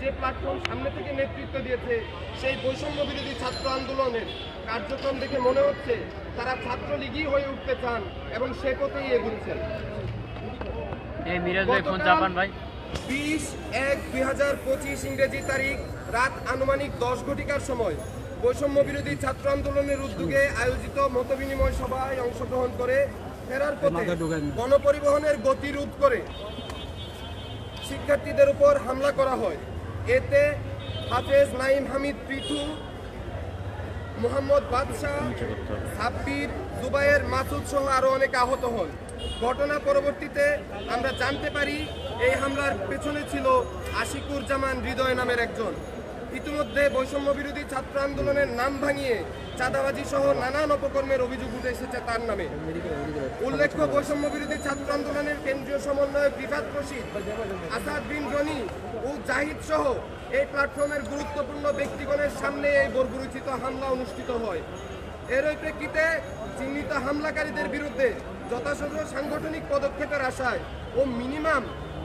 যে প্ল্যাটফর্ম সামনে থেকে নেতৃত্ব দিয়েছে সেই বৈষম্য বিরোধী ছাত্র আন্দোলনের কার্যক্রম দেখে মনে হচ্ছে তারা ছাত্রলীগই হয়ে উঠতে চান এবং সে পথেই এগুচ্ছেন। এই মিরাজ ভাই ফোন চাপান ভাই। বিশ এক দুই হাজার পঁচিশ ইংরেজি তারিখ রাত আনুমানিক দশ ঘটিকার সময় বৈষম্য বিরোধী ছাত্র আন্দোলনের উদ্যোগে আয়োজিত মতবিনিময় সভায় অংশগ্রহণ করে ফেরার পথে গণপরিবহনের গতিরোধ করে শিক্ষার্থীদের উপর হামলা করা হয়। এতে হাফেজ নাইম হামিদ পিঠু, মোহাম্মদ বাদশাহ, সাব্বির জুবাইয়ের মাসুদ সহ আরও অনেক আহত হন। ঘটনা পরবর্তীতে আমরা জানতে পারি, এই হামলার পেছনে ছিল আশিকুর জামান হৃদয় নামের একজন। ইতিমধ্যে বৈষম্য বিরোধী ছাত্র আন্দোলনের নাম ভাঙিয়ে চাঁদাবাজি সহ নানান অপকর্মের অভিযোগ উঠে এসেছে তার নামে। উল্লেখ্য বৈষম্য বিরোধী ছাত্র আন্দোলনের কেন্দ্রীয় সমন্বয়ক রিফাত রশিদ, আসাদ বিন রনি ও জাহিদ সহ এই প্ল্যাটফর্মের গুরুত্বপূর্ণ ব্যক্তিগণের সামনে এই বর্বরচিত হামলা অনুষ্ঠিত হয়। এরই প্রেক্ষিতে চিহ্নিত হামলাকারীদের বিরুদ্ধে যথাযথ সাংগঠনিক পদক্ষেপের আশায় ও মিনিমাম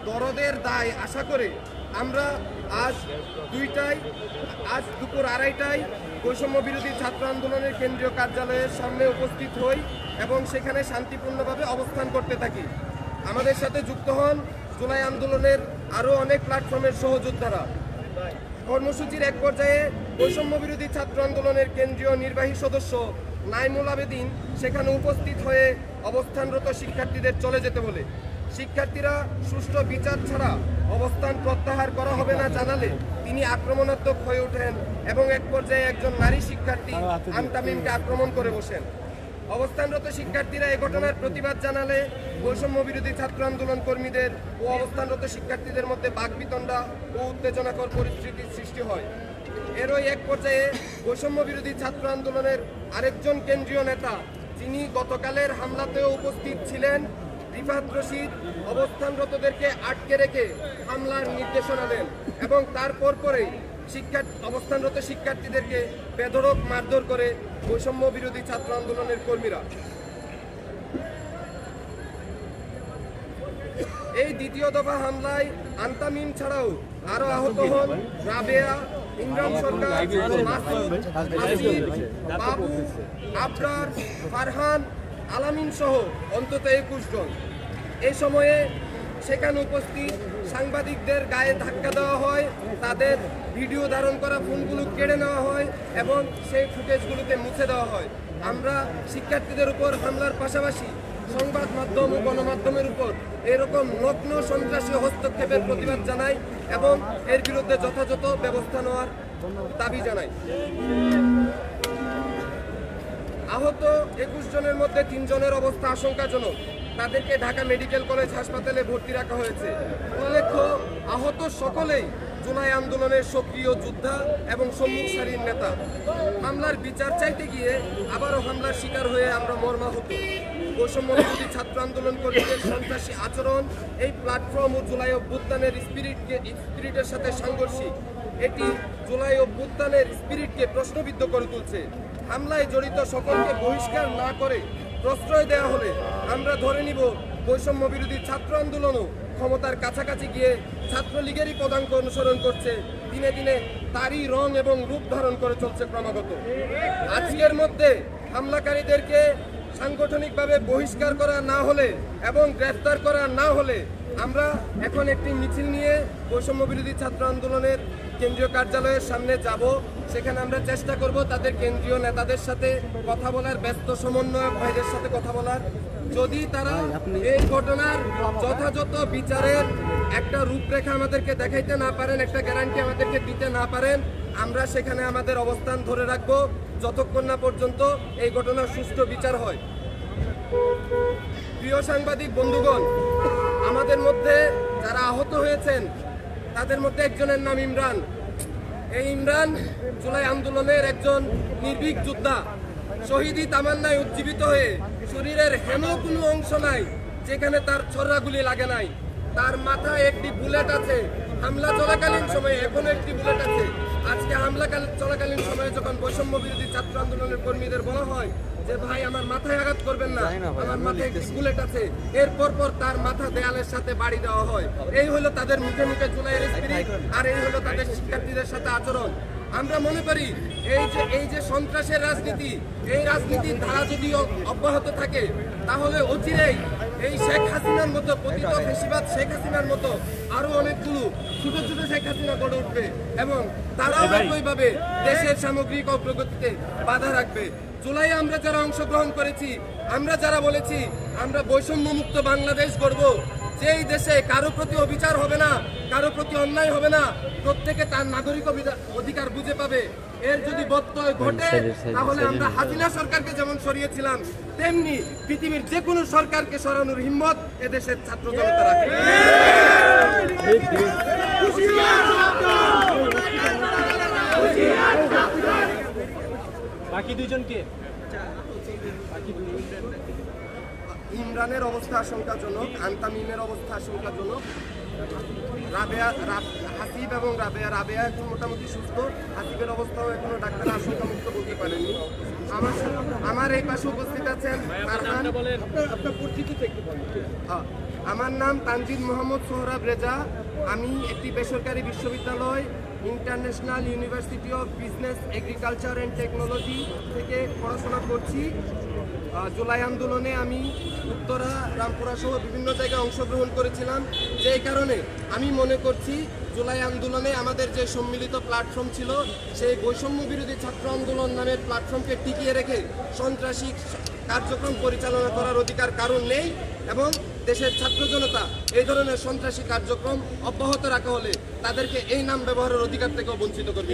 দরদের দায় আশা করে আমরা আজ দুইটায় আজ দুপুর আড়াইটায় বৈষম্য বিরোধী ছাত্র আন্দোলনের কেন্দ্রীয় কার্যালয়ের সামনে উপস্থিত হই এবং সেখানে শান্তিপূর্ণভাবে অবস্থান করতে থাকি। আমাদের সাথে যুক্ত হন জুলাই আন্দোলনের আরও অনেক প্ল্যাটফর্মের সহযোদ্ধারা। কর্মসূচির এক পর্যায়ে বৈষম্য বিরোধী ছাত্র আন্দোলনের কেন্দ্রীয় নির্বাহী সদস্য নাইমুল আবেদিন সেখানে উপস্থিত হয়ে অবস্থানরত শিক্ষার্থীদের চলে যেতে বলে। শিক্ষার্থীরা সুষ্ঠু বিচার ছাড়া অবস্থান প্রত্যাহার করা হবে না জানালে তিনি আক্রমণাত্মক হয়ে ওঠেন এবং এক পর্যায়ে একজন নারী শিক্ষার্থী আন্তামিমকে আক্রমণ করে বসেন। অবস্থানরত শিক্ষার্থীরা এ ঘটনার প্রতিবাদ জানালে বৈষম্য বিরোধী ছাত্র আন্দোলন কর্মীদের ও অবস্থানরত শিক্ষার্থীদের মধ্যে বাকবিতণ্ডা ও উত্তেজনাকর পরিস্থিতির সৃষ্টি হয়। এরই এক পর্যায়ে বৈষম্য বিরোধী ছাত্র আন্দোলনের আরেকজন কেন্দ্রীয় নেতা যিনি গতকালের হামলাতেও উপস্থিত ছিলেন রিফাত রশিদ অবস্থানরতদেরকে আটকে রেখে হামলার নির্দেশনা দেন এবং তারপর পরেই শিক্ষার্থী অবস্থানরত শিক্ষার্থীদেরকে বেধড়ক মারধর করে বৈষম্য বিরোধী ছাত্র আন্দোলনের কর্মীরা। এই দ্বিতীয় দফা হামলায় আন্তামিম ছাড়াও আরও আহত হন রাবেয়া, ইমরান সরকার বাবু আবরার ফারহান আলামিন সহ অন্তত একুশ জন। এই সময়ে সেখানে উপস্থিত সাংবাদিকদের গায়ে ধাক্কা দেওয়া হয়, তাদের ভিডিও ধারণ করা ফোনগুলো কেড়ে নেওয়া হয় এবং সেই ফুটেজগুলোকে মুছে দেওয়া হয়। আমরা শিক্ষার্থীদের উপর হামলার পাশাপাশি সংবাদ মাধ্যম ও গণমাধ্যমের উপর এরকম নগ্ন সন্ত্রাসী হস্তক্ষেপের প্রতিবাদ জানাই এবং এর বিরুদ্ধে যথাযথ ব্যবস্থা নেওয়ার দাবি জানাই। আহত একুশ জনের মধ্যে তিনজনের অবস্থা আশঙ্কাজনক। তাদেরকে ঢাকা মেডিকেল কলেজ হাসপাতালে ভর্তি রাখা হয়েছে। উল্লেখ্য, আহত সকলেই জুলাই আন্দোলনের সক্রিয় যোদ্ধা এবং সম্মুখ সারির নেতা। হামলার বিচার চাইতে গিয়ে আবারও হামলার শিকার হয়ে আমরা মর্মাহত। বৈষম্য বিরোধী ছাত্র আন্দোলন কর্মীদের সন্ত্রাসী আচরণ, এই প্ল্যাটফর্ম ও জুলাই অভ্যুত্থানের স্পিরিটকে স্পিরিটের সাথে সাংঘর্ষিক। এটি জুলাই অভ্যুত্থানের স্পিরিটকে প্রশ্নবিদ্ধ করে তুলছে। হামলায় জড়িত সকলকে বহিষ্কার না করে প্রশ্রয় দেওয়া হলে আমরা ধরে নিব বৈষম্য বিরোধী ছাত্র আন্দোলনও ক্ষমতার কাছাকাছি গিয়ে ছাত্রলীগেরই পদাঙ্ক অনুসরণ করছে। দিনে দিনে তারই রং এবং রূপ ধারণ করে চলছে ক্রমাগত। আজকের মধ্যে হামলাকারীদেরকে সাংগঠনিকভাবে বহিষ্কার করা না হলে এবং গ্রেফতার করা না হলে আমরা এখন একটি মিছিল নিয়ে বৈষম্য বিরোধী ছাত্র আন্দোলনের কেন্দ্রীয় কার্যালয়ের সামনে যাব। সেখানে আমরা চেষ্টা করব তাদের কেন্দ্রীয় নেতাদের সাথে কথা বলার ব্যস্ত সমন্বয়ক ভাইদের সাথে কথা বলার। যদি তারা এই ঘটনার যথাযথ বিচারের একটা রূপরেখা আমাদেরকে দেখাইতে না পারেন একটা গ্যারান্টি আমাদেরকে দিতে না পারেন আমরা সেখানে আমাদের অবস্থান ধরে রাখব। যতক্ষণ না পর্যন্ত এই ঘটনার সুষ্ঠু বিচার হয়। প্রিয় সাংবাদিক বন্ধুগণ আমাদের মধ্যে যারা আহত হয়েছেন তাদের মধ্যে একজনের নাম ইমরান। এই ইমরান জুলাই আন্দোলনের একজন নির্ভীক যোদ্ধা। শহীদি তামান্নায় উজ্জীবিত হয়ে শরীরের হেন কোনো অংশ নাই, যেখানে তার ছড়াগুলি লাগে নাই। তার মাথায় একটি বুলেট আছে। হামলা চলাকালীন সময়ে এখনও একটি বুলেট আছে। আজকে হামলা কাল- চলাকালীন সময়ে যখন বৈষম্য বিরোধী ছাত্র আন্দোলনের কর্মীদের বলা হয় যে ভাই আমার মাথায় আঘাত করবেন না। আমার মাথায় একটি বুলেট আছে। এরপর পর তার মাথা দেয়ালের সাথে বাড়ি দেওয়া হয়। এই হলো তাদের মুখে মুখে জুলাইয়ের স্পিরিট আর এই হলো তাদের শিক্ষার্থীদের সাথে আচরণ। আমরা মনে করি এই যে এই যে সন্ত্রাসের রাজনীতি এই রাজনীতির ধারা যদি অব্যাহত থাকে তাহলে অচিরেই এই শেখ হাসিনার মতো পতিত ফেসিবাদ শেখ হাসিনার মতো আরও অনেকগুলো ছোট ছোট শেখ হাসিনা গড়ে উঠবে এবং তারাও একইভাবে দেশের সামগ্রিক অগ্রগতিতে বাধা রাখবে। জুলাই আমরা যারা অংশগ্রহণ করেছি আমরা যারা বলেছি আমরা বৈষম্য মুক্ত বাংলাদেশ গড়ব। যেই দেশে কারও প্রতি অবিচার হবে না কারও প্রতি অন্যায় হবে না প্রত্যেকে তার নাগরিক অধিকার বুঝে পাবে। এর যদি ব্যত্যয় ঘটে তাহলে আমরা হাজিনা সরকারকে যেমন সরিয়েছিলাম তেমনি পৃথিবীর যে কোনো সরকারকে সরানোর হিম্মত এদেশের ছাত্র জনতা রাখে বাকি দুইজনকে ইমরানের অবস্থা আশঙ্কাজনক আন্তামিমের অবস্থা আশঙ্কাজনক রাবেয়া হাসিব এবং রাবেয়া রাবেয়া এখন মোটামুটি সুস্থ হাসিবের অবস্থাও এখনও ডাক্তার আশঙ্কা মুক্ত বলতে পারেনি। আমার আমার এই পাশে উপস্থিত আছেন হ্যাঁ, আমার নাম তানজিদ মোহাম্মদ সোহরাব রেজা। আমি একটি বেসরকারি বিশ্ববিদ্যালয় International University of Business Agriculture and Technology থেকে পড়াশোনা করছি। জুলাই আন্দোলনে আমি উত্তরা, রামপুরা সহ বিভিন্ন জায়গায় অংশগ্রহণ করেছিলাম যেই কারণে আমি মনে করছি জুলাই আন্দোলনে আমাদের যে সম্মিলিত প্ল্যাটফর্ম ছিল, সেই বৈষম্য বিরোধী ছাত্র আন্দোলন নামের প্ল্যাটফর্মকে টিকিয়ে রেখে সন্ত্রাসী কার্যক্রম পরিচালনা করার অধিকার কারণ নেই এবং দেশের ছাত্র জনতা এই ধরনের সন্ত্রাসী কার্যক্রম অব্যাহত রাখা হলে তাদেরকে এই নাম ব্যবহারের অধিকার থেকেও বঞ্চিত করবে।